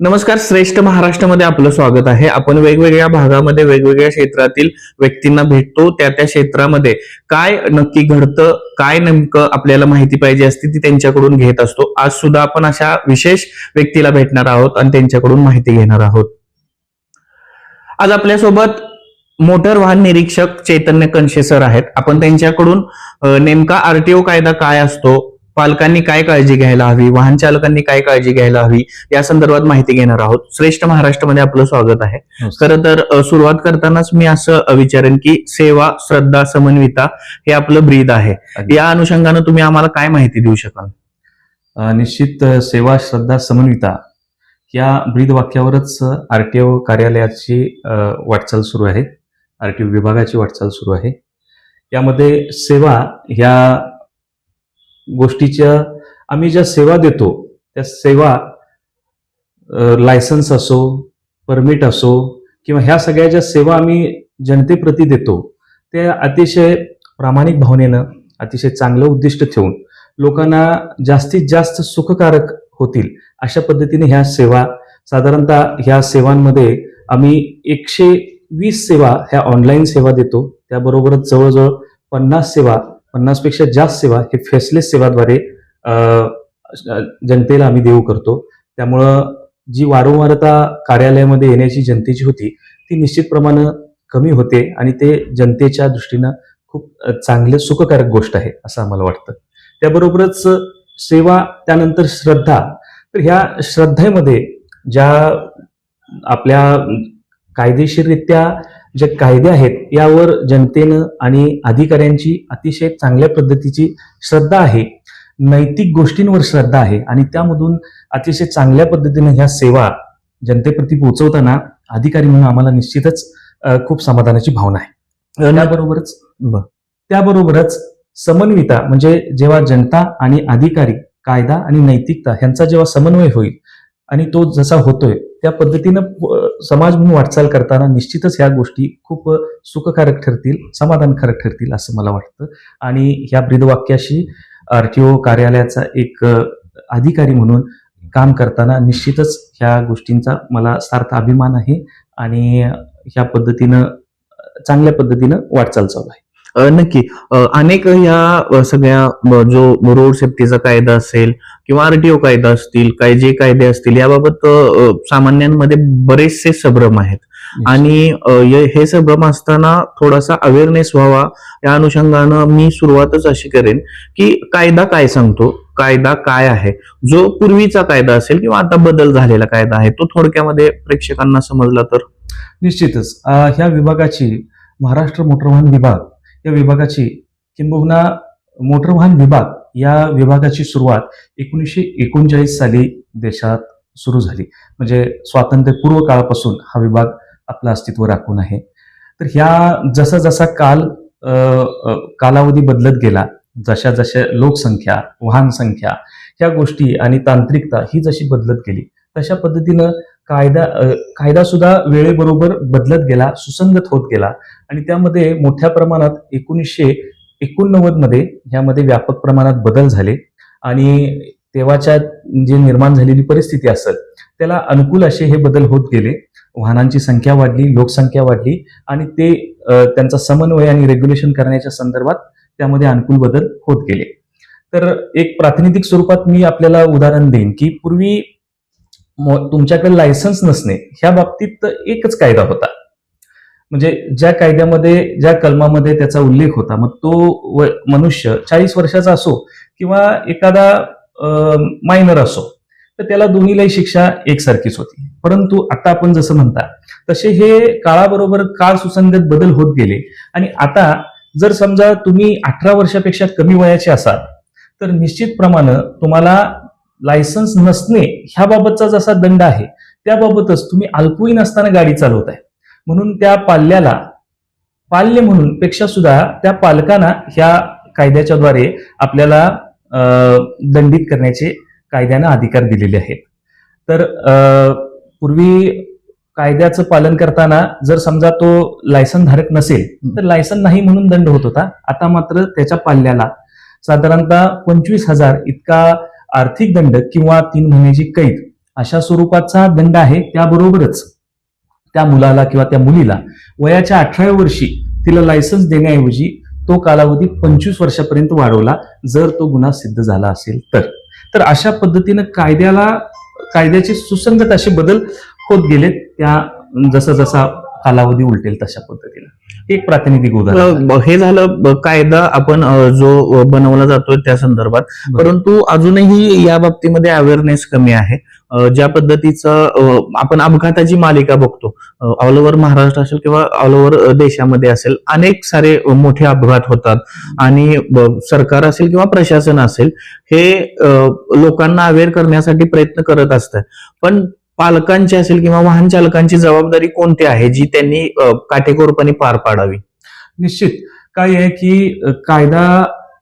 नमस्कार श्रेष्ठ महाराष्ट्रामध्ये आपलं स्वागत आहे. आपण वेगवेगळ्या भागामध्ये वेगवेगळ्या क्षेत्रातील व्यक्तींना भेटतो. त्या त्या क्षेत्रामध्ये काय नक्की घडतं काय नेमकं आपल्याला माहिती पाहिजे असते ती त्यांच्याकडून घेत असतो. आज सुद्धा आपण अशा विशेष व्यक्तीला भेटणार आहोत आणि त्यांच्याकडून माहिती घेणार आहोत. आज आपल्यासोबत मोटर वाहन निरीक्षक चैतन्य कणशे सर आहेत. आपण त्यांच्याकडून नेमका आरटीओ कायदा काय असतो पालकांनी काय काळजी घ्यायला हवी? वाहन चालकांनी काय काळजी घ्यायला हवी? या संदर्भात माहिती घेणार आहोत. श्रेष्ठ महाराष्ट्रामध्ये आपलं स्वागत आहे. खरं तर सुरुवात करतानाच मी असं विचारेन की सेवा श्रद्धा समन्विता हे आपलं ब्रीद आहे. या अनुषंगानं तुम्ही आम्हाला काय माहिती देऊ शकाल? निश्चित सेवा श्रद्धा समन्विता या ब्रीद वाक्यावरच आरटीओ कार्यालयाची वाटचाल सुरू आहे. आरटीओ विभागाची वाटचाल सुरू आहे. यामध्ये सेवा ह्या गोष्टीच्या आम्ही ज्या सेवा देतो त्या सेवा लायसन्स असो परमिट असो किंवा ह्या सगळ्या ज्या सेवा आम्ही जनतेप्रती देतो त्या अतिशय प्रामाणिक भावनेनं अतिशय चांगलं उद्दिष्ट ठेवून लोकांना जास्तीत जास्त सुखकारक होतील अशा पद्धतीने ह्या सेवा साधारणतः ह्या सेवांमध्ये आम्ही एकशे वीस सेवा ह्या ऑनलाईन सेवा देतो त्याबरोबरच जवळजवळ पन्नास सेवा पन्नासपेक्षा जास्त सेवा हे फेसलेस सेवाद्वारे जनतेला आम्ही देऊ करतो. त्यामुळं जी वारंवारता कार्यालयामध्ये येण्याची जनतेची होती ती निश्चितप्रमाणे कमी होते आणि ते जनतेच्या दृष्टीनं खूप चांगलं सुखकारक गोष्ट आहे असं आम्हाला वाटतं. त्याबरोबरच सेवा त्यानंतर श्रद्धा. तर ह्या श्रद्धेमध्ये ज्या आपल्या कायदेशीररित्या जे कायदे आहेत यावर जनतेनं आणि अधिकाऱ्यांची अतिशय चांगल्या पद्धतीची श्रद्धा आहे नैतिक गोष्टींवर श्रद्धा आहे आणि त्यामधून अतिशय चांगल्या पद्धतीनं ह्या सेवा जनतेप्रती पोहोचवताना अधिकारी म्हणून आम्हाला निश्चितच खूप समाधानाची भावना आहे त्याबरोबरच बर. त्याबरोबरच समन्विता म्हणजे जेव्हा जनता आणि अधिकारी कायदा आणि नैतिकता ह्यांचा जेव्हा समन्वय होईल आणि तो जसा होतोय त्या पद्धतीनं समाज म्हणून वाटचाल करताना निश्चितच ह्या गोष्टी खूप सुखकारक ठरतील समाधानकारक ठरतील असं मला वाटतं. आणि ह्या ब्रीदवाक्याशी ओ कार्यालयाचा एक अधिकारी म्हणून काम करताना निश्चितच ह्या गोष्टींचा मला सार्थ अभिमान आहे आणि ह्या पद्धतीनं चांगल्या पद्धतीनं वाटचाल चालू आहे. नक्की. अनेक ह्या सगळ्या जो रोड सेफ्टीचा कायदा असेल किंवा आरटीओ कायदा असतील काय जे कायदे असतील याबाबत सामान्यांमध्ये बरेचसे संभ्रम आहेत. आणि हे संभ्रम असताना थोडासा अवेअरनेस व्हावा या अनुषंगानं मी सुरुवातच अशी करेन की कायदा काय सांगतो कायदा काय आहे? जो पूर्वीचा कायदा असेल किंवा आता बदल झालेला कायदा आहे तो थोडक्यामध्ये प्रेक्षकांना समजला तर? निश्चितच. ह्या विभागाची महाराष्ट्र मोटर वाहन विभाग या विभागाची किंबहुना मोटर वाहन विभाग या विभागाची सुरुवात एकोणीसशे एकोणचाळीस साली देशात सुरू झाली. म्हणजे स्वातंत्र्यपूर्व काळापासून हा विभाग आपलं अस्तित्व राखून आहे. तर ह्या जसा जसा काल कालावधी बदलत गेला जशा जशा लोकसंख्या वाहन संख्या ह्या गोष्टी आणि तांत्रिकता ही जशी बदलत गेली तशा पद्धतीनं कायदा कायदा सुद्धा वेळेबरोबर बदलत गेला सुसंगत होत गेला. आणि त्यामध्ये मोठ्या प्रमाणात एकोणीसशे एकोणनव्वदमध्ये ह्यामध्ये व्यापक प्रमाणात बदल झाले. आणि तेव्हाच्या जे निर्माण झालेली परिस्थिती असेल त्याला अनुकूल असे हे बदल होत गेले. वाहनांची संख्या वाढली लोकसंख्या वाढली आणि ते त्यांचा समन्वय आणि रेग्युलेशन करण्याच्या संदर्भात त्यामध्ये अनुकूल बदल होत गेले. तर एक प्रातिनिधिक स्वरूपात मी आपल्याला उदाहरण देईन की पूर्वी तुमच्याकडे लायसन्स नसणे ह्या बाबतीत एकच कायदा होता. म्हणजे ज्या कायद्यामध्ये ज्या कलमामध्ये त्याचा उल्लेख होता मग तो व- मनुष्य चाळीस वर्षाचा असो किंवा एखादा मायनर असो तर त्याला दोन्हीलाही शिक्षा एकसारखीच होती. परंतु आता आपण जसं म्हणता तसे हे काळाबरोबर काळ सुसंगत बदल होत गेले. आणि आता जर समजा तुम्ही अठरा वर्षापेक्षा कमी वयाचे असाल तर निश्चितप्रमाणे तुम्हाला लायसन्स नसणे ह्याबाबतचा जसा दंड आहे त्याबाबतच तुम्ही अल्पवयीन असताना गाडी चालवताय. म्हणून त्या पाल्याला पाल्य म्हणून पेक्षा सुद्धा त्या पालकांना ह्या कायद्याच्याद्वारे आपल्याला दंडित करण्याचे कायद्यानं अधिकार दिलेले आहेत. तर पूर्वी कायद्याचं पालन करताना जर समजा तो लायसन धारक नसेल तर लायसन नाही म्हणून दंड होत होता. आता मात्र त्याच्या पाल्याला साधारणतः पंचवीस हजार इतका आर्थिक दंड किंवा तीन महिन्याची कैद अशा स्वरूपाचा दंड आहे त्याबरोबरच. त्या मुलाला किंवा त्या मुलीला वयाच्या अठराव्या वर्षी तिला लायसन्स देण्याऐवजी तो कालावधी पंचवीस वर्षापर्यंत वाढवला जर तो गुन्हा सिद्ध झाला असेल तर. तर अशा पद्धतीनं कायद्याला कायद्याचे सुसंगत असे बदल होत गेलेत. त्या जसा जसा कालावधी उलटेल तशा पद्धतीनं. हे एक प्रातिनिधिक उदाहरण हे झालं कायदा आपण जो बनवला जातोय त्या संदर्भात. परंतु अजूनही या बाबतीमध्ये अवेअरनेस कमी आहे. ज्या पद्धतीचं आपण अपघाताची मालिका बघतो ऑल ओव्हर महाराष्ट्र असेल किंवा ऑल ओव्हर देशामध्ये असेल अनेक सारे मोठे अपघात होतात. आणि सरकार असेल किंवा प्रशासन असेल हे लोकांना अवेअर करण्यासाठी प्रयत्न करत असतं. पण पालकांची असेल किंवा वाहन चालकांची जबाबदारी कोणती आहे जी त्यांनी काटेकोरपणे पार पाडावी? निश्चित. काय आहे की कायदा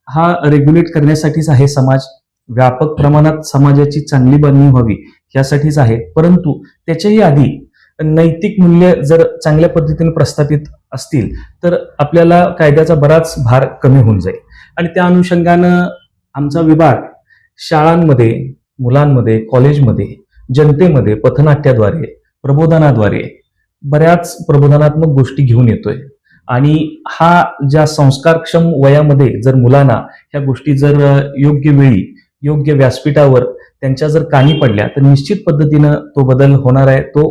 हा रेग्युलेट करण्यासाठीच आहे समाज. व्यापक प्रमाणात समाजाची चांगली बनणी व्हावी यासाठीच आहे. परंतु त्याच्याही आधी नैतिक मूल्य जर चांगल्या पद्धतीने प्रस्थापित असतील तर आपल्याला कायद्याचा बराच भार कमी होऊन जाईल. आणि त्या अनुषंगानं आमचा विभाग शाळांमध्ये मुलांमध्ये कॉलेजमध्ये जनतेमध्ये पथनाट्याद्वारे प्रबोधनाद्वारे बऱ्याच प्रबोधनात्मक गोष्टी घेऊन येतोय. आणि हा ज्या संस्कारक्षम वयामध्ये जर मुलांना ह्या गोष्टी जर योग्य वेळी योग्य व्यासपीठावर त्यांच्या जर कानी पडल्या तर निश्चित पद्धतीनं तो बदल होणार आहे तो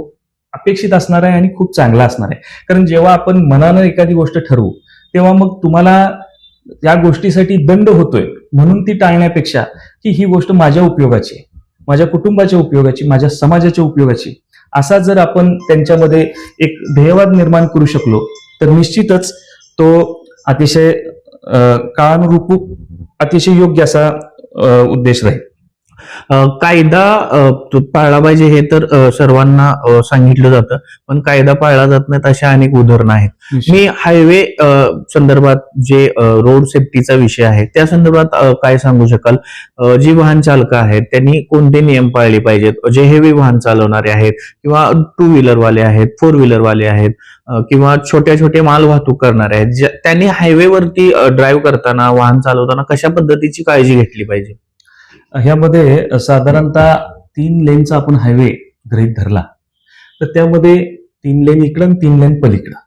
अपेक्षित असणार आहे आणि खूप चांगला असणार आहे. कारण जेव्हा आपण मनानं एखादी गोष्ट ठरवू तेव्हा मग तुम्हाला या गोष्टीसाठी दंड होतोय. म्हणून ती टाळण्यापेक्षा की ही गोष्ट माझ्या उपयोगाची आहे. माझ्या कुटुंबाच्या उपयोगाची माझ्या समाजाच्या उपयोगाची. असा जर आपण त्यांच्यामध्ये एक ध्येयवाद निर्माण करू शकलो तर निश्चितच तो अतिशय काळानुरूप अतिशय योग्य असा उद्देश राहील. कायदा पाळला पाहिजे हे तर सर्वांना सांगितलं जातं. पण कायदा पाळला जात नाही अशा अनेक उदाहरणं आहेत. मी हायवे संदर्भात जे रोड सेफ्टीचा विषय आहे त्या संदर्भात काय सांगू शकाल? जी वाहन चालक आहेत त्यांनी कोणते नियम पाळले पाहिजेत? जे हेवी वाहन चालवणारे आहेत किंवा टू व्हीलर वाले आहेत फोर व्हीलर वाले आहेत किंवा छोट्या छोटे माल वाहतूक करणारे आहेत त्यांनी हायवेवरती ड्राईव्ह करताना वाहन चालवताना कशा पद्धतीची काळजी घेतली पाहिजे? ह्यामध्ये साधारणतः तीन लेनचा आपण हायवे गृहित धरला. तर त्यामध्ये तीन लेन इकडं आणि तीन लेन पलीकडं.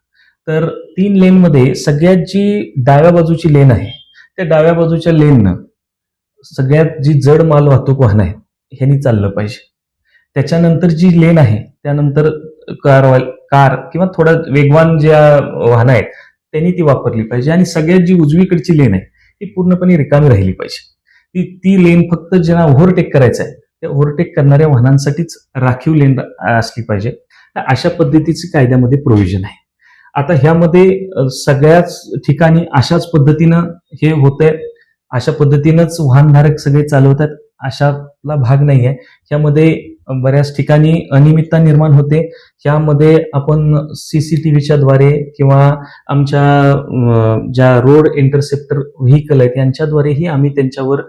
तर तीन लेनमध्ये सगळ्यात जी डाव्या बाजूची लेन आहे त्या डाव्या बाजूच्या लेननं सगळ्यात जी जड माल वाहतूक वाहन आहे ह्यानी चाललं पाहिजे. त्याच्यानंतर जी लेन आहे त्यानंतर कार कार किंवा थोडा वेगवान ज्या वाहनं आहेत त्यांनी ती वापरली पाहिजे. आणि सगळ्यात जी उजवीकडची लेन आहे ती पूर्णपणे रिकामी राहिली पाहिजे. ती ती लेन फक्त ज्यांना ओव्हरटेक करायचं आहे त्या ओव्हरटेक करणाऱ्या वाहनांसाठीच राखीव लेन असली पाहिजे. तर अशा पद्धतीचे कायद्यामध्ये प्रोव्हिजन आहे. आता ह्यामध्ये सगळ्याच ठिकाणी अशाच पद्धतीनं हे होतंय. अशा पद्धतीनंच वाहनधारक सगळे चालवतात. अशातला भाग नाही आहे ह्यामध्ये बऱ्याच ठिकाणी अनियमितता निर्माण होते. त्यामध्ये आपण सी सी टी द्वारे किंवा आमच्या ज्या रोड इंटरसेप्टर व्हेकल आहेत यांच्याद्वारेही आम्ही त्यांच्यावर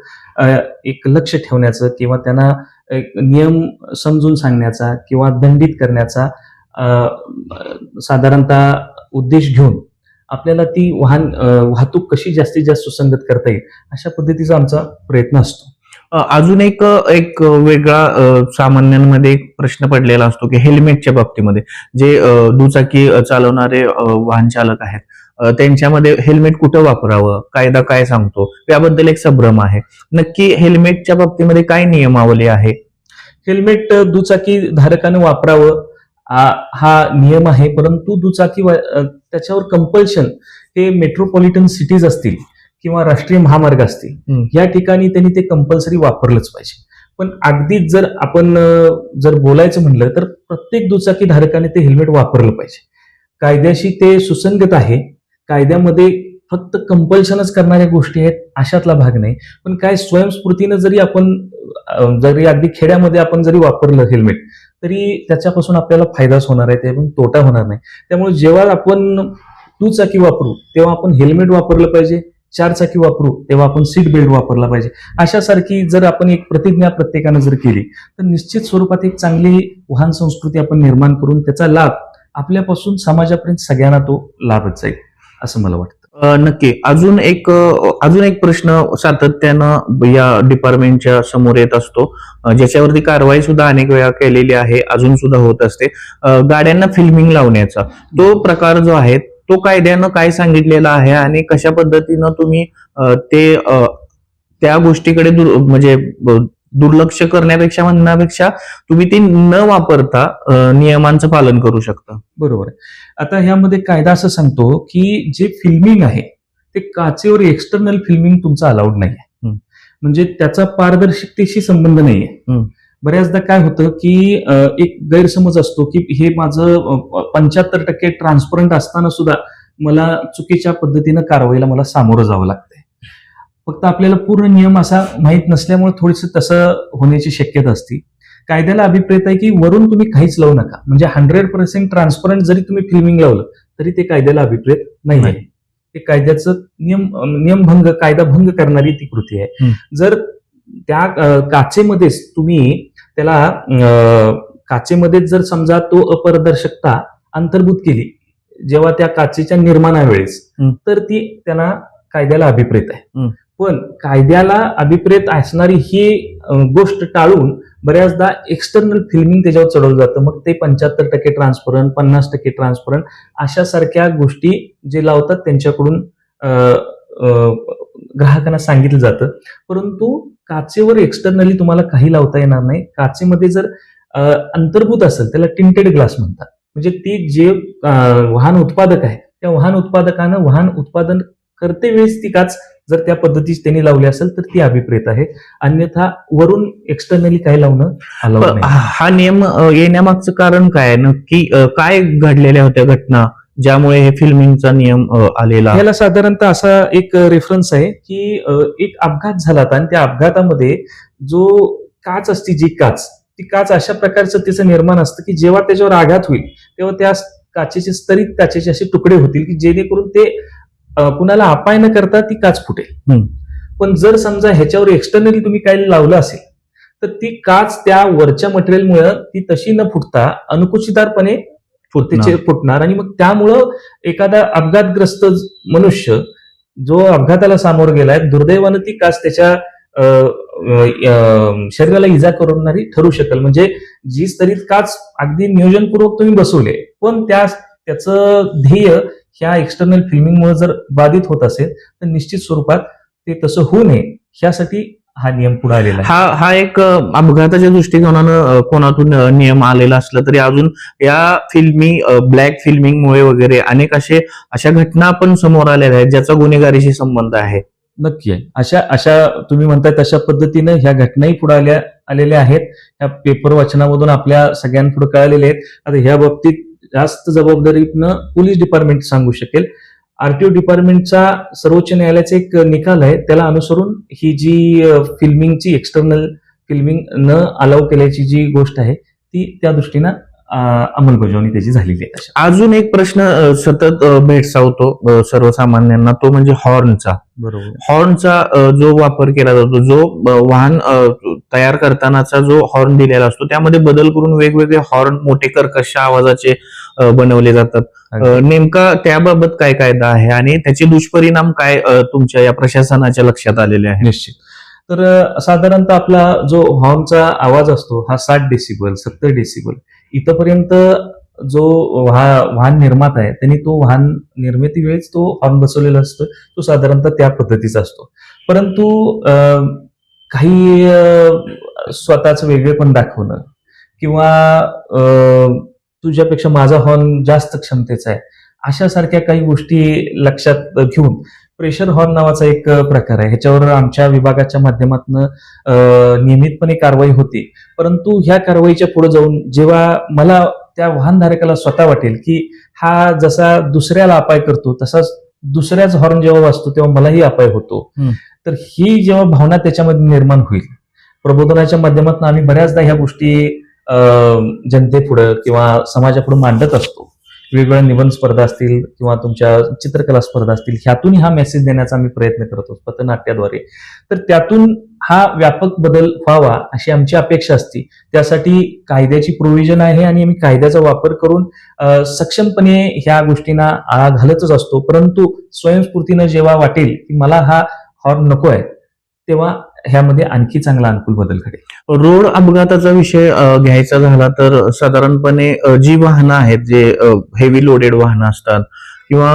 एक लक्ष ठेवण्याचं किंवा त्यांना एक नियम समजून सांगण्याचा किंवा दंडित करण्याचा साधारणतः उद्देश घेऊन आपल्याला ती वाहन वाहतूक कशी जास्तीत जास्त सुसंगत करता येईल अशा पद्धतीचा आमचा प्रयत्न असतो. अजून एक एक वेगळा सामान्यांमध्ये एक प्रश्न पडलेला असतो की हेल्मेटच्या बाबतीमध्ये. जे दुचाकी चालवणारे वाहन चालक आहेत त्यांच्यामध्ये हेल्मेट कुठं वापरावं? कायदा काय सांगतो? याबद्दल एक संभ्रम आहे. नक्की हेल्मेटच्या बाबतीमध्ये काय नियमावली आहे? हेल्मेट दुचाकी धारकाने वापरावं हा नियम आहे. परंतु दुचाकी त्याच्यावर कंपल्शन हे मेट्रोपॉलिटन सिटीज असतील. किंवा राष्ट्रीय महामार्ग असतील. या ठिकाणी त्यांनी ते कंपल्सरी वापरलंच पाहिजे. पण अगदीच जर आपण जर बोलायचं म्हणलं तर प्रत्येक दुचाकी धारकाने ते हेल्मेट वापरलं पाहिजे. कायद्याशी ते सुसंगत आहे. कायद्यामध्ये फक्त कंपल्शनच करणाऱ्या गोष्टी आहेत अशातला भाग नाही. पण काय स्वयंस्फूर्तीनं जरी आपण जरी अगदी खेड्यामध्ये आपण जरी वापरलं हेल्मेट तरी त्याच्यापासून आपल्याला फायदाच होणार आहे ते पण तोटा होणार नाही. त्यामुळे जेव्हा आपण दुचाकी वापरू तेव्हा आपण हेल्मेट वापरलं पाहिजे. चार चाकी वापरू तेव्हा आपण सीट बेल्ट वापरला पाहिजे. अशासारखी जर आपण एक प्रतिज्ञा प्रत्येकानं जर केली तर निश्चित स्वरूपात एक चांगली वाहन संस्कृती आपण निर्माण करून त्याचा लाभ आपल्यापासून समाजापर्यंत सगळ्यांना तो लाभच जाईल असं मला वाटतं. नक्की. अजून एक अजून एक प्रश्न सातत्यानं या डिपार्टमेंटच्या समोर येत असतो. ज्याच्यावरती कारवाई सुद्धा अनेक वेळा केलेली आहे अजून सुद्धा होत असते. गाड्यांना फिल्मिंग लावण्याचा. तो प्रकार जो आहे तो कायद्यानं काय सांगितलेला आहे आणि कशा पद्धतीनं तुम्ही ते त्या गोष्टीकडे दुर म्हणजे दुर्लक्ष करण्यापेक्षा म्हणण्यापेक्षा तुम्ही ती न वापरता नियमांचं पालन करू शकता बरोबर आहे आता ह्यामध्ये कायदा असं सांगतो की जे फिल्मिंग आहे ते काचेवर एक्सटर्नल फिल्मिंग तुमचं अलाउड नाही आहे. म्हणजे त्याचा पारदर्शकतेशी संबंध नाही आहे हम्म. बऱ्याचदा काय होतं की एक गैरसमज असतो की हे माझं पंच्याहत्तर टक्के ट्रान्सपरंट असताना सुद्धा मला चुकीच्या पद्धतीनं कारवाईला मला सामोरं जावं लागतंय. फक्त आपल्याला पूर्ण नियम असा माहीत नसल्यामुळे थोडीसं तसं होण्याची शक्यता असते. कायद्याला अभिप्रेत आहे की वरून तुम्ही काहीच लावू नका. म्हणजे हंड्रेड पर्सेंट ट्रान्सपरंट जरी तुम्ही फिल्मिंग लावलं तरी ते कायद्याला अभिप्रेत नाही. आहे. ते कायद्याचं नियम नियमभंग कायदा भंग करणारी ती कृती आहे. जर त्या काचेमध्येच तुम्ही त्याला काचेमध्येच जर समजा तो अपारदर्शकता अंतर्भूत केली जेव्हा त्या काचेच्या निर्माणावेळेस. तर ती त्यांना कायद्याला अभिप्रेत आहे. पण कायद्याला अभिप्रेत असणारी ही गोष्ट टाळून बऱ्याचदा एक्सटर्नल फिल्मिंग त्याच्यावर चढवलं जातं मग ते पंच्याहत्तर टक्के ट्रान्सपरंट पन्नास टक्के ट्रान्सपरंट अशा सारख्या गोष्टी जे लावतात त्यांच्याकडून ग्राहकांना सांगितलं जातं परंतु काचेवर एक्सटर्नली तुम्हाला काही लावता येणार नाही. काचेमध्ये जर अंतर्भूत असेल त्याला टिंटेड ग्लास म्हणतात. म्हणजे ती जे वाहन उत्पादक आहे त्या वाहन उत्पादकानं वाहन उत्पादन करते वेळेस ती काच जर त्या पद्धतीची त्यांनी लावली असेल तर ती अभिप्रेत आहे. अन्यथा वरून एक्सटर्नली काही लावणं अलाउड हा नियम येण्यामागचं कारण काय आहे? नक्की काय घडलेल्या होत्या घटना? ज्यामुळे हे फिल्मिंगचा नियम आलेला याला साधारणतः असा एक रेफरन्स आहे की एक अपघात झाला होता आणि त्या अपघातामध्ये जो काच असते जी काच ती काच अशा प्रकारचं तिचं निर्माण असतं की जेव्हा त्याच्यावर आघात होईल तेव्हा त्या काचेचे स्तरित काचेचे असे तुकडे होतील की जेणेकरून ते कुणाला अपाय न करता ती काच फुटेल. पण जर समजा ह्याच्यावर एक्सटर्नली तुम्ही काही लावलं असेल तर ती काच त्या वरच्या मटेरियलमुळे ती तशी न फुटता अनुकुचितारपणे त्याचे फुटणार. आणि मग त्यामुळं एखादा अपघातग्रस्त मनुष्य जो अपघाताला सामोरं गेलाय दुर्दैवानं ती काच त्याच्या शरीराला इजा करणारी ठरू शकेल. म्हणजे जी स्तरीत काच अगदी नियोजनपूर्वक तुम्ही बसवले पण त्या त्याचं ध्येय ह्या एक्सटर्नल फिल्मिंगमुळे जर बाधित होत असेल तर निश्चित स्वरूपात ते तसं होऊ नये. ह्यासाठी हा नियम पुढे आलेला हा हा एक अपघाताच्या दृष्टिकोनानं कोणातून नियम आलेला असला तरी अजून या फिल्मी ब्लॅक फिल्मिंगमुळे वगैरे अनेक असे अशा घटना पण समोर आलेल्या आहेत ज्याचा गुन्हेगारीशी संबंध आहे. नक्की आहे. अशा अशा तुम्ही म्हणताय तशा पद्धतीनं ह्या घटनाही पुढे आल्या आलेल्या आहेत. ह्या पेपर वाचनामधून आपल्या सगळ्यांपुढे कळालेल्या आहेत. आता ह्या बाबतीत जास्त जबाबदारीनं पोलीस डिपार्टमेंट सांगू शकेल. आरटीओ डिपार्टमेंटचा सर्वोच्च न्यायालयाचा एक निकाल आहे. त्याला अनुसरून ही जी फिल्मिंगची एक्सटर्नल फिल्मिंग न अलाव केल्याची जी गोष्ट आहे ती त्या दृष्टीनं अंमलबजावणी त्याची झालेली आहे. अजून एक प्रश्न सतत भेडसावतो अ, सर्वसामान्यांना तो म्हणजे हॉर्नचा. बरोबर. हॉर्नचा जो वापर केला जातो जो वाहन तयार करतानाचा जो हॉर्न दिलेला असतो त्यामध्ये बदल करून वेगवेगळे हॉर्न मोठे कर्कश आवाजाचे बनवले जातात. नेमका त्याबाबत काय कायदा आहे आणि त्याचे दुष्परिणाम काय तुमच्या या प्रशासनाच्या लक्षात आलेले आहे? निश्चित. तर साधारणतः आपला जो हॉर्नचा आवाज असतो हा साठ डेसिबल सत्तर डेसिबल इथपर्यंत जो वाह- वाहन निर्माता आहे त्यांनी तो वाहन निर्मिती वेळेस तो हॉर्न बसवलेला असतो तो साधारणतः त्या पद्धतीचा असतो. परंतु काही स्वतःच वेगळेपण दाखवणं किंवा अ, तुझ्यापेक्षा माझा हॉर्न जास्त क्षमतेचा आहे अशा सारख्या काही गोष्टी लक्षात घेऊन प्रेशर हॉर्न नावाचा एक प्रकार आहे. ह्याच्यावर आमच्या विभागाच्या माध्यमातून नियमितपणे कारवाई होती. परंतु ह्या कारवाईच्या पुढे जाऊन जेव्हा मला त्या वाहनधारकाला स्वतः वाटेल की हा जसा दुसऱ्याला अपाय करतो तसाच दुसऱ्याच हॉर्न जेव्हा वाजतो तेव्हा मलाही अपाय होतो. तर ही जेव्हा भावना त्याच्यामध्ये निर्माण होईल प्रबोधनाच्या माध्यमातून आम्ही बऱ्याचदा ह्या गोष्टी जनतेपुढं किंवा समाजापुढे मांडत असतो. वेगवेगळ्या निबंध स्पर्धा असतील किंवा तुमच्या चित्रकला स्पर्धा असतील ह्यातून हा मेसेज देण्याचा आम्ही प्रयत्न करतो पथनाट्याद्वारे. तर त्यातून हा व्यापक बदल व्हावा अशी आमची अपेक्षा असते. त्यासाठी कायद्याची प्रोव्हिजन आहे आणि आम्ही कायद्याचा वापर करून सक्षमपणे ह्या गोष्टींना आळा घालतच असतो. परंतु स्वयंस्फूर्तीनं जेव्हा वाटेल की मला हा हॉर्न नको आहे तेव्हा ह्यामध्ये आणखी चांगला अनुकूल बदल घडेल. रोड अपघाताचा विषय घ्यायचा झाला तर साधारणपणे जी वाहनं आहेत जे हेवी लोडेड वाहनं असतात किंवा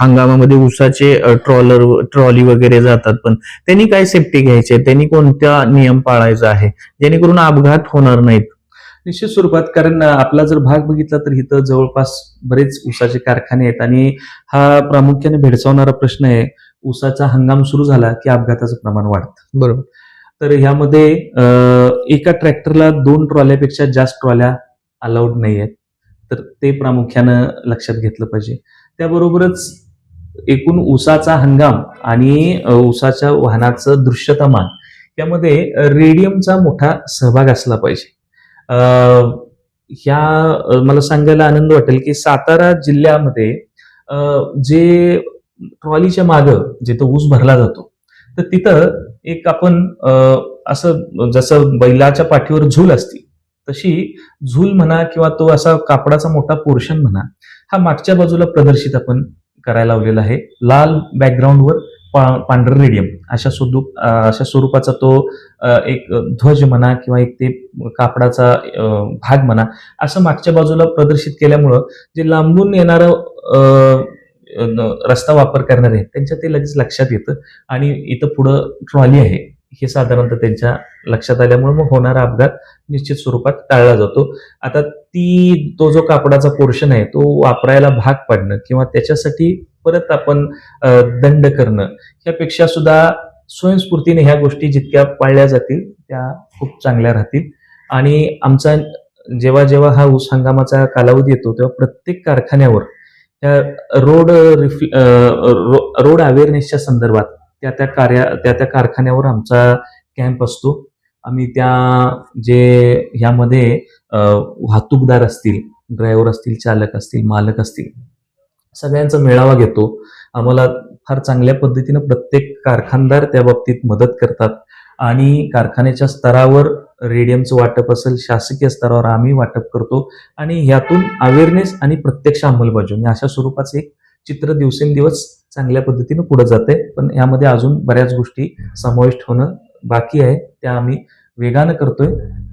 हंगामामध्ये उसाचे ट्रॉलर ट्रॉली वगैरे जातात पण त्यांनी काय सेफ्टी घ्यायची? त्यांनी कोणत्या नियम पाळायचा आहे? जेणेकरून अपघात होणार नाहीत. निश्चित स्वरूपात कारण आपला जर भाग बघितला तर इथं जवळपास बरेच ऊसाचे कारखाने आहेत आणि हा प्रामुख्याने भेडसावणारा प्रश्न आहे. ऊसाचा हंगाम सुरू झाला की अपघाताचं प्रमाण वाढतं. बरोबर. तर ह्यामध्ये एका ट्रॅक्टरला दोन ट्रॉल्यापेक्षा जास्त ट्रॉल्या अलाउड नाही आहेत तर ते प्रामुख्यानं लक्षात घेतलं पाहिजे. त्याबरोबरच एकूण ऊसाचा हंगाम आणि ऊसाच्या वाहनाचं दृश्यतामान यामध्ये रेडियमचा मोठा सहभाग असला पाहिजे. अ, ह्या मला सांगायला आनंद वाटेल की सातारा जिल्ह्यामध्ये जे ट्रॉलीच्या मागं जिथं ऊस भरला जातो तर तिथं एक आपण असं जसं बैलाच्या पाठीवर झूल असती तशी झूल म्हणा किंवा तो असा कापडाचा मोठा पोर्शन म्हणा हा मागच्या बाजूला प्रदर्शित आपण करायला लावलेला आहे. लाल बॅकग्राऊंडवर पा- पांढरं रेडियम अशा सुदू अशा स्वरूपाचा तो एक ध्वज म्हणा किंवा एक ते कापडाचा भाग म्हणा असं मागच्या बाजूला प्रदर्शित केल्यामुळं जे लांबून येणारं रस्ता वापर करणारे आहेत. त्यांच्या ते लगेच लक्षात येतं. आणि इथं पुढं ट्रॉली आहे. हे साधारणतः त्यांच्या लक्षात आल्यामुळे मग होणारा अपघात निश्चित स्वरूपात टाळला जातो. आता ती तो जो कापडाचा पोर्शन आहे तो वापरायला भाग पाडणं किंवा त्याच्यासाठी परत आपण दंड करणं ह्यापेक्षा सुद्धा स्वयंस्फूर्तीने ह्या गोष्टी जितक्या पाळल्या जातील त्या खूप चांगल्या राहतील. आणि आमचा जेव्हा जेव्हा हा ऊस हंगामाचा कालावधी येतो तेव्हा प्रत्येक कारखान्यावर त्या रोड रिफ्ल रोड अवेअरनेसच्या संदर्भात त्या त्या कार्या त्या त्या कारखान्यावर आमचा कॅम्प असतो. आम्ही त्या जे ह्यामध्ये वाहतूकदार असतील ड्रायव्हर असतील चालक असतील मालक असतील सगळ्यांचा मेळावा घेतो. आम्हाला फार चांगल्या पद्धतीनं प्रत्येक कारखानदार त्या बाबतीत मदत करतात. आणि कारखान्याच्या स्तरावर रेडियमचं वाटप असेल शासकीय स्तरावर आम्ही वाटप करतो. आणि ह्यातून अवेअरनेस आणि प्रत्यक्ष अंमलबजावणी अशा स्वरूपाचं एक चित्र दिवसेंदिवस चांगल्या पद्धतीनं पुढे जाते पण यामध्ये अजून बऱ्याच गोष्टी समाविष्ट होणं बाकी आहे त्या आम्ही वेगानं करतोय.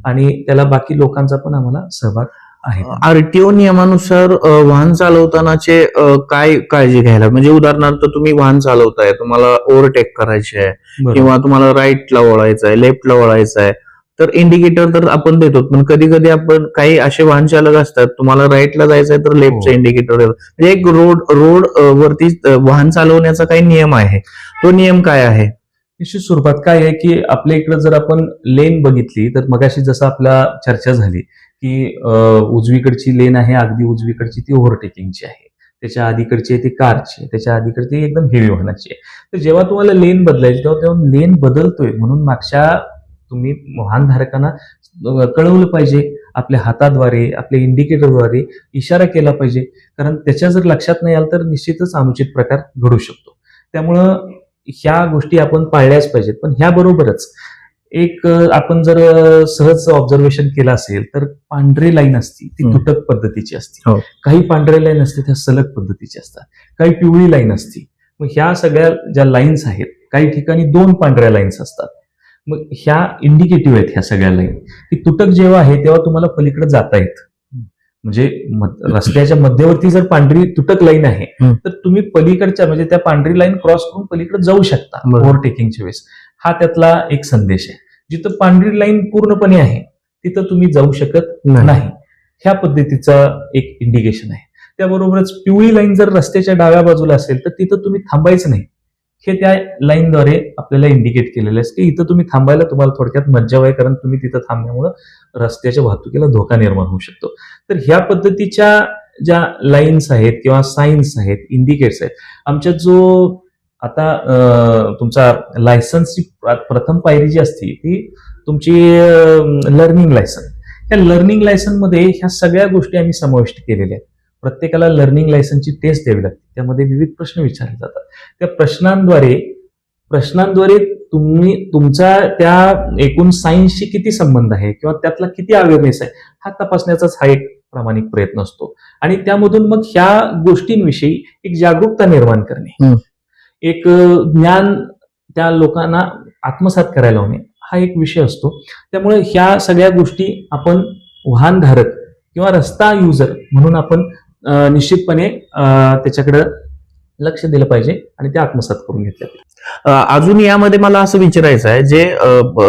आणि त्याला बाकी लोकांचा पण आम्हाला सहभाग आरटीओ नियमानुसार वाहन चालवतानाचे काय काळजी घ्यायला? म्हणजे उदाहरणार्थ तुम्ही वाहन चालवताय तुम्हाला ओव्हरटेक करायचे आहे. किंवा तुम्हाला राईटला वळायचं आहे लेफ्टला वळायचं आहे तर इंडिकेटर तर आपण देतो पण कधी कधी आपण काही असे वाहन चालक असतात तुम्हाला राईटला जायचं आहे तर लेफ्टचं हो. इंडिकेटर म्हणजे एक रोड रोड वरती वाहन चालवण्याचा काही नियम आहे. तो नियम काय आहे? निश्चित स्वरूपात काय आहे की आपल्या इकडे जर आपण लेन बघितली तर मगाशी जसं आपल्या चर्चा झाली की उजवीकडची लेन आहे अगदी उजवीकडची ती ओव्हरटेकिंगची आहे. त्याच्या अलीकडची आहे ती कारची त्याच्या अलीकडची एकदम हेवी वाहनाची आहे. तर जेव्हा तुम्हाला लेन बदलायची तेव्हा तेव्हा लेन बदलतोय. म्हणून मागच्या तुम्ही वाहनधारकांना कळवलं पाहिजे. आपल्या हाताद्वारे आपल्या इंडिकेटरद्वारे इशारा केला पाहिजे. कारण त्याच्या जर लक्षात नाही आलं तर निश्चितच अनुचित प्रकार घडू शकतो. त्यामुळं ह्या गोष्टी आपण पाळल्याच पाहिजेत. पण ह्याबरोबरच एक आपण जर सहज ऑब्झर्वेशन केलं असेल तर पांढरी लाईन असती ती. तुटक पद्धतीची असते हो. काही पांढरे लाईन असते त्या सलग पद्धतीची असतात काही पिवळी लाईन असती मग ह्या सगळ्या ज्या लाईन्स आहेत काही ठिकाणी दोन पांढऱ्या लाईन्स असतात मग ह्या इंडिकेटिव्ह आहेत ह्या सगळ्या लाईन की तुटक जेव्हा आहे तेव्हा तुम्हाला पलीकडे जाता येतं म्हणजे रस्त्याच्या मध्यवर्ती जर पांढरी तुटक लाईन आहे. तर तुम्ही पलीकडच्या म्हणजे त्या पांढरी लाईन क्रॉस करून पलीकडे जाऊ शकता. ओव्हरटेकिंगच्या वेळेस हा त्यातला एक संदेश आहे. जिथं पांढरी लाईन पूर्णपणे आहे तिथं तुम्ही जाऊ शकत नाही. ह्या पद्धतीचा एक इंडिकेशन आहे. त्याबरोबरच पिवळी लाईन जर रस्त्याच्या डाव्या बाजूला असेल तर तिथं तुम्ही थांबायचं नाही. हे त्या लाईनद्वारे आपल्याला इंडिकेट केलेलं आहे. की इथं तुम्ही थांबायला तुम्हाला थोडक्यात मज्जा आहे कारण तुम्ही तिथं थांबल्यामुळं रस्त्याच्या वाहतुकीला धोका निर्माण होऊ शकतो. तर ह्या पद्धतीच्या ज्या लाईन्स आहेत किंवा साईन्स आहेत इंडिकेट्स आहेत आमच्यात जो आता तुमचा लायसन्सची प्रथम पायरी जी असते ती तुमची लर्निंग लायसन या लर्निंग लायसनमध्ये ह्या सगळ्या गोष्टी आम्ही समाविष्ट केलेल्या आहेत. प्रत्येकाला लर्निंग लायसनची टेस्ट द्यावी लागते. त्यामध्ये विविध प्रश्न विचारले जातात. त्या प्रश्नांद्वारे प्रश्नांद्वारे तुम्ही तुमचा त्या एकूण सायन्सशी किती संबंध आहे किंवा त्यातला किती अवेअरनेस आहे हा तपासण्याचाच हा एक प्रामाणिक प्रयत्न असतो. आणि त्यामधून मग ह्या गोष्टींविषयी एक जागरूकता निर्माण करणे. एक ज्ञान त्या लोकांना आत्मसात करायला होणे हा एक विषय असतो. त्यामुळे ह्या सगळ्या गोष्टी आपण वाहनधारक किंवा रस्ता युजर म्हणून आपण निश्चितपणे त्याच्याकडं त्याच्याकडे लक्ष दिलं पाहिजे आणि ते आत्मसात करून घेतलं अजून यामध्ये मला असं विचारायचं आहे जे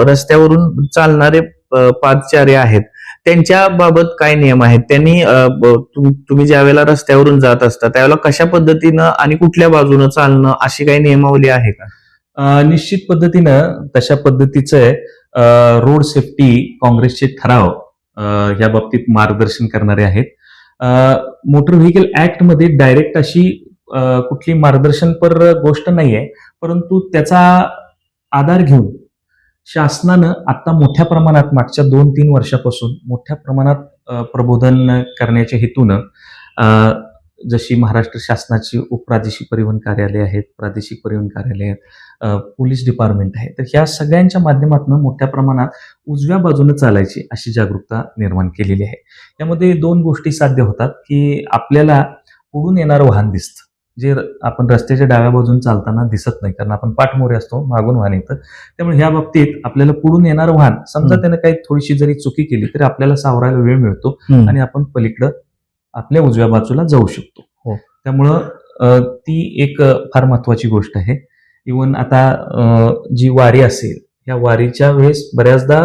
रस्त्यावरून चालणारे अ, पादचारी आहेत त्यांच्या बाबत काय नियम आहेत? त्यांनी तुम- तुम्ही ज्या वेळेला रस्त्यावरून जात असता त्यावेळेला कशा पद्धतीनं आणि कुठल्या बाजूनं चालणं अशी काही नियमावली आहे का? निश्चित पद्धतीनं तशा पद्धतीचं रोड सेफ्टी काँग्रेसचे ठराव या बाबतीत मार्गदर्शन करणारे आहेत. मोटर व्हेकल ऍक्टमध्ये डायरेक्ट अशी कुठली मार्गदर्शनपर गोष्ट नाही आहे परंतु त्याचा आधार घेऊन शासनानं आता मोठ्या प्रमाणात मागच्या दोन तीन वर्षापासून मोठ्या प्रमाणात प्रबोधन करण्याच्या हेतूनं जशी महाराष्ट्र शासनाची उपप्रादेशिक परिवहन कार्यालय आहेत प्रादेशिक परिवहन कार्यालय आहेत पोलीस डिपार्टमेंट आहे तर ह्या सगळ्यांच्या माध्यमातून मोठ्या प्रमाणात उजव्या बाजूने चालायची अशी जागरूकता निर्माण केलेली आहे. यामध्ये दोन गोष्टी साध्य होतात की आपल्याला पुढून येणारं वाहन दिसतं. जे आपण रस्त्याच्या डाव्या बाजून चालताना दिसत नाही कारण आपण पाठमोरे असतो मागून वाहन येतं. त्यामुळे ह्या बाबतीत आपल्याला पुढून येणारं वाहन समजा. त्यानं काही थोडीशी जरी चुकी केली तरी आपल्याला सावरायला वेळ मिळतो आणि आपण पलीकडं आपल्या उजव्या बाजूला जाऊ शकतो. हो. त्यामुळं ती एक फार महत्वाची गोष्ट आहे. इवन आता जी वारी असेल या वारीच्या वेळेस बऱ्याचदा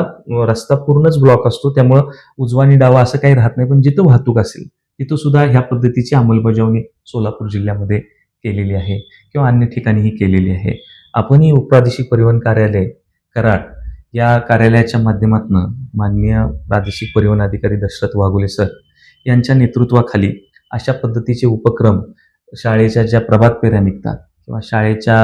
रस्ता पूर्णच ब्लॉक असतो. त्यामुळं उजवा आणि डावा असं काही राहत नाही पण जिथं वाहतूक असेल तिथं सुद्धा ह्या पद्धतीची अंमलबजावणी सोलापूर जिल्ह्यामध्ये केलेली आहे किंवा अन्य ठिकाणीही केलेली आहे. आपणही उपप्रादेशिक परिवहन कार्यालय कराड या कार्यालयाच्या माध्यमातून माननीय प्रादेशिक परिवहन अधिकारी दशरथ वाघुले सर यांच्या नेतृत्वाखाली अशा पद्धतीचे उपक्रम शाळेच्या ज्या प्रभात फेऱ्या निघतात किंवा शाळेच्या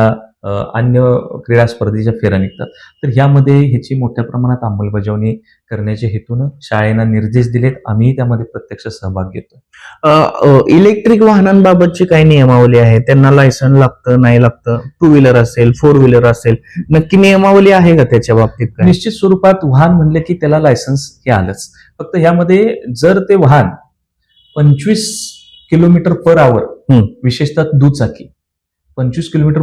अन्य क्रीडा स्पर्धेच्या फेऱ्या निघतात. तर ह्यामध्ये ह्याची मोठ्या प्रमाणात अंमलबजावणी करण्याच्या हेतूनं शाळेनं निर्देश दिलेत. आम्हीही त्यामध्ये प्रत्यक्ष सहभाग घेतो इलेक्ट्रिक वाहनांबाबतची काही नियमावली आहे त्यांना लायसन लागतं नाही लागतं? टू व्हीलर असेल फोर व्हीलर असेल नक्की नियमावली आहे का त्याच्या बाबतीत निश्चित स्वरूपात वाहन म्हणलं की त्याला लायसन्स हे आलंच. फक्त ह्यामध्ये जर ते वाहन पंचवीस किलोमीटर पर आवर. विशेषतः दुचाकी पंचवीस किलोमीटर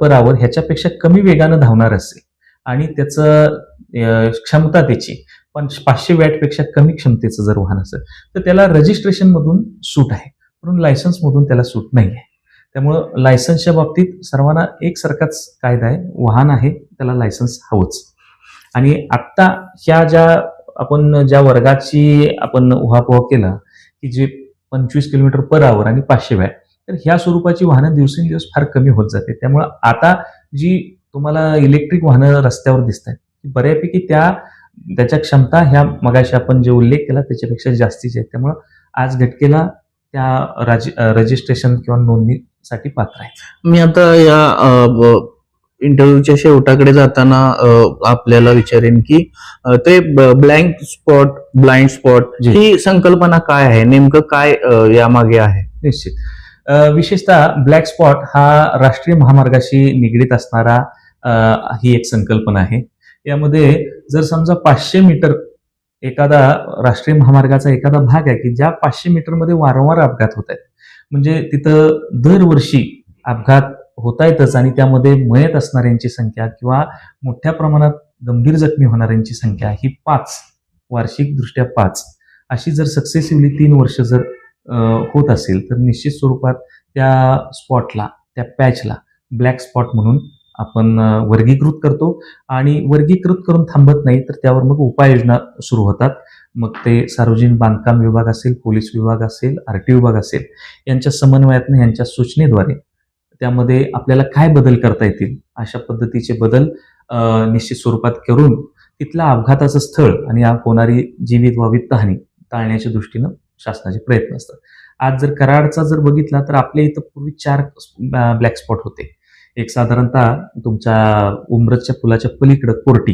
पर आवर ह्याच्यापेक्षा कमी वेगानं धावणार असेल. आणि त्याचं क्षमता त्याची पण पाचशे वॅटपेक्षा कमी क्षमतेचं जर वाहन असेल तर त्याला रजिस्ट्रेशनमधून सूट आहे. म्हणून लायसन्समधून त्याला सूट नाही आहे. त्यामुळं लायसन्सच्या बाबतीत सर्वांना एकसारखाच कायदा आहे. वाहन आहे त्याला लायसन्स हवंच. आणि आत्ता ह्या ज्या आपण ज्या वर्गाची आपण उहापोह केला की जे पंचवीस किलोमीटर पर आवर आणि पाचशे वॅट तर ह्या स्वरूपाची वाहनं दिवसेंदिवस फार कमी होत जाते. त्यामुळं आता जी तुम्हाला इलेक्ट्रिक वाहनं रस्त्यावर दिसत आहेत बऱ्यापैकी त्या त्याच्या क्षमता ह्या मगाशी आपण जे उल्लेख केला त्याच्यापेक्षा जास्तीच्या आहेत. त्यामुळं आज घटकेला त्या राज रजिस्ट्रेशन किंवा नोंदणीसाठी पात्र आहेत. मी आता या इंटरव्ह्यूच्या शेवटाकडे जाताना आपल्याला विचारेन की ते ब्लँक स्पॉट ब्लाइंड स्पॉट. ही संकल्पना काय आहे? नेमकं काय यामागे आहे? निश्चित. विशेषतः ब्लॅक स्पॉट हा राष्ट्रीय महामार्गाशी निगडीत असणारा ही एक संकल्पना आहे. यामध्ये जर समजा पाचशे मीटर एखादा राष्ट्रीय महामार्गाचा एखादा भाग आहे की ज्या पाचशे मीटरमध्ये वारंवार अपघात होत आहेत. म्हणजे तिथं दरवर्षी अपघात होत आहेतच आणि त्यामध्ये मयत असणाऱ्यांची संख्या किंवा मोठ्या प्रमाणात गंभीर जखमी होणाऱ्यांची संख्या ही पाच वार्षिकदृष्ट्या पाच. अशी जर सक्सेसिव्हली तीन वर्ष जर होत असेल तर निश्चित स्वरूपात त्या स्पॉटला त्या पॅचला ब्लॅक स्पॉट म्हणून आपण वर्गीकृत करतो. आणि वर्गीकृत करून थांबत नाही तर त्यावर मग उपाययोजना सुरू होतात. मग ते सार्वजनिक बांधकाम विभाग असेल पोलीस विभाग असेल आर टी विभाग असेल यांच्या समन्वयातनं यांच्या सूचनेद्वारे त्यामध्ये आपल्याला काय बदल करता येतील अशा पद्धतीचे बदल निश्चित स्वरूपात करून तिथलं अपघाताचं स्थळ आणि होणारी जीवित वा वित्तहानी टाळण्याच्या दृष्टीनं शासनाचे प्रयत्न असतात. आज जर कराडचा जर बघितला तर आपल्या इथं पूर्वी चार ब्लॅक स्पॉट होते. एक साधारणतः तुमच्या उमरतच्या पुलाच्या पलीकडं कोर्टी.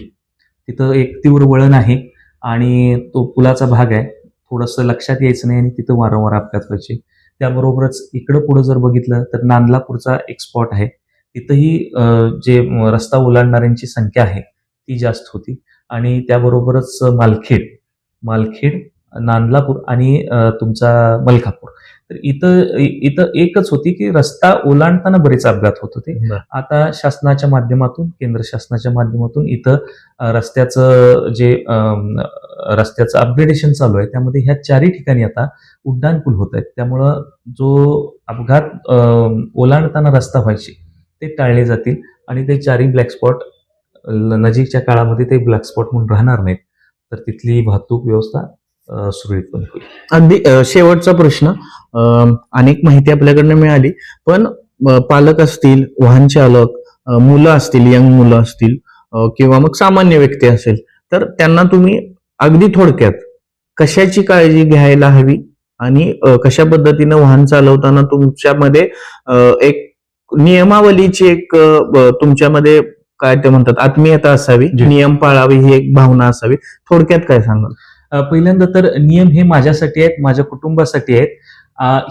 तिथं एक तीव्र वळण आहे आणि तो पुलाचा भाग आहे. थोडंसं लक्षात यायचं नाही आणि तिथं वारंवार अपघात व्हायचे. त्याबरोबरच इकडं पुढं जर बघितलं तर नांदलापूरचा एक स्पॉट आहे. तिथंही जे रस्ता ओलांडणाऱ्यांची संख्या आहे ती जास्त होती. आणि त्याबरोबरच मालखेड. मालखेड नांदलापूर आणि तुमचा मलकापूर. तर इथं इथं एकच होती की रस्ता ओलांडताना बरेच अपघात होत होते. आता शासनाच्या माध्यमातून केंद्र शासनाच्या माध्यमातून इथं रस्त्याचं जे रस्त्याचं अपग्रेडेशन चालू आहे त्यामध्ये ह्या चारही ठिकाणी आता उड्डाण पूल होत आहेत. त्यामुळं जो अपघात ओलांडताना रस्ता व्हायचे ते टाळले जातील आणि ते चारही ब्लॅक स्पॉट नजीकच्या काळामध्ये ते ब्लॅक स्पॉट म्हणून राहणार नाहीत. तर तिथली वाहतूक व्यवस्था सुरळीतपणे होईल. अगदी शेवटचा प्रश्न. अनेक माहिती आपल्याकडनं मिळाली पण पालक असतील वाहन चालक मुलं असतील यंग मुलं असतील किंवा मग सामान्य व्यक्ती असेल तर त्यांना तुम्ही अगदी थोडक्यात कशाची काळजी घ्यायला हवी आणि कशा पद्धतीनं वाहन चालवताना तुमच्यामध्ये एक नियमावलीची एक तुमच्यामध्ये काय ते म्हणतात आत्मीयता असावी. नियम पाळावी ही एक भावना असावी. थोडक्यात काय सांगाल? पहिल्यांदा तर नियम हे माझ्यासाठी आहेत माझ्या कुटुंबासाठी आहेत.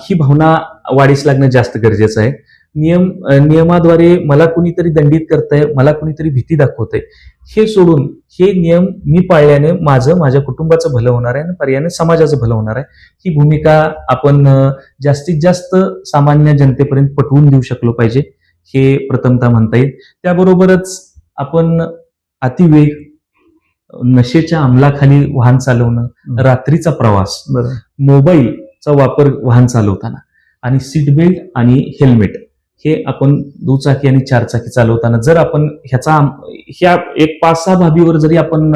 ही भावना वाढीस लागणं जास्त गरजेचं आहे. नियम नियमाद्वारे मला कुणीतरी दंडित करतंय मला कुणीतरी भीती दाखवतंय हे सोडून हे नियम मी पाळल्याने माझं माझ्या कुटुंबाचं भलं होणार आहे आणि पर्यायाने समाजाचं भलं होणार आहे. ही भूमिका आपण जास्तीत जास्त सामान्य जनतेपर्यंत पटवून देऊ शकलो पाहिजे हे प्रथमतः म्हणता येईल. त्याबरोबरच आपण अतिवेग नशेच्या अंमलाखाली वाहन चालवणं रात्रीचा प्रवास मोबाईलचा वापर वाहन चालवताना आणि सीट बेल्ट आणि हेल्मेट. हे आपण दुचाकी आणि चारचाकी चालवताना जर आपण ह्याचा ह्या एक पाच सहा बाबीवर जरी आपण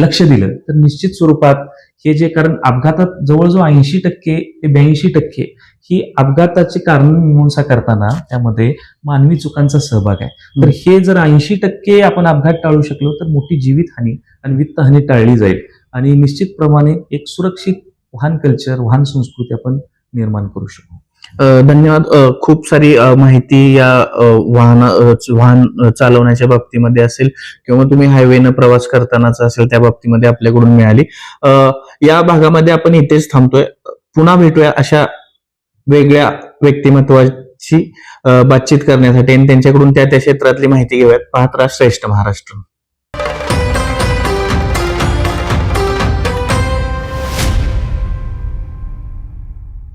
लक्ष दिलं तर निश्चित स्वरूपात हे जे कारण अपघातात जवळजवळ ऐंशी टक्के ते ब्याऐंशी टक्के ही अपघाताचे कारण मीमांसा करताना त्यामध्ये मानवी चुकांचा सहभाग आहे. तर हे जर ऐंशी टक्के आपण अपघात टाळू शकलो तर मोठी जीवितहानी आणि वित्तहानी टाळली जाईल. आणि निश्चितप्रमाणे एक सुरक्षित वाहन कल्चर वाहन संस्कृती आपण निर्माण करू शकू. धन्यवाद. खूप सारी माहिती या वाहन वाहन चालवण्याच्या बाबतीमध्ये असेल किंवा तुम्ही हायवेनं प्रवास करतानाच असेल त्या बाबतीमध्ये आपल्याकडून मिळाली. या भागामध्ये आपण इथेच थांबतोय. पुन्हा भेटूया अशा वेगळ्या व्यक्तिमत्वाची बातचीत करण्यासाठी आणि त्यांच्याकडून त्या त्या क्षेत्रातली माहिती घेऊयात. पाहत राहा श्रेष्ठ महाराष्ट्र.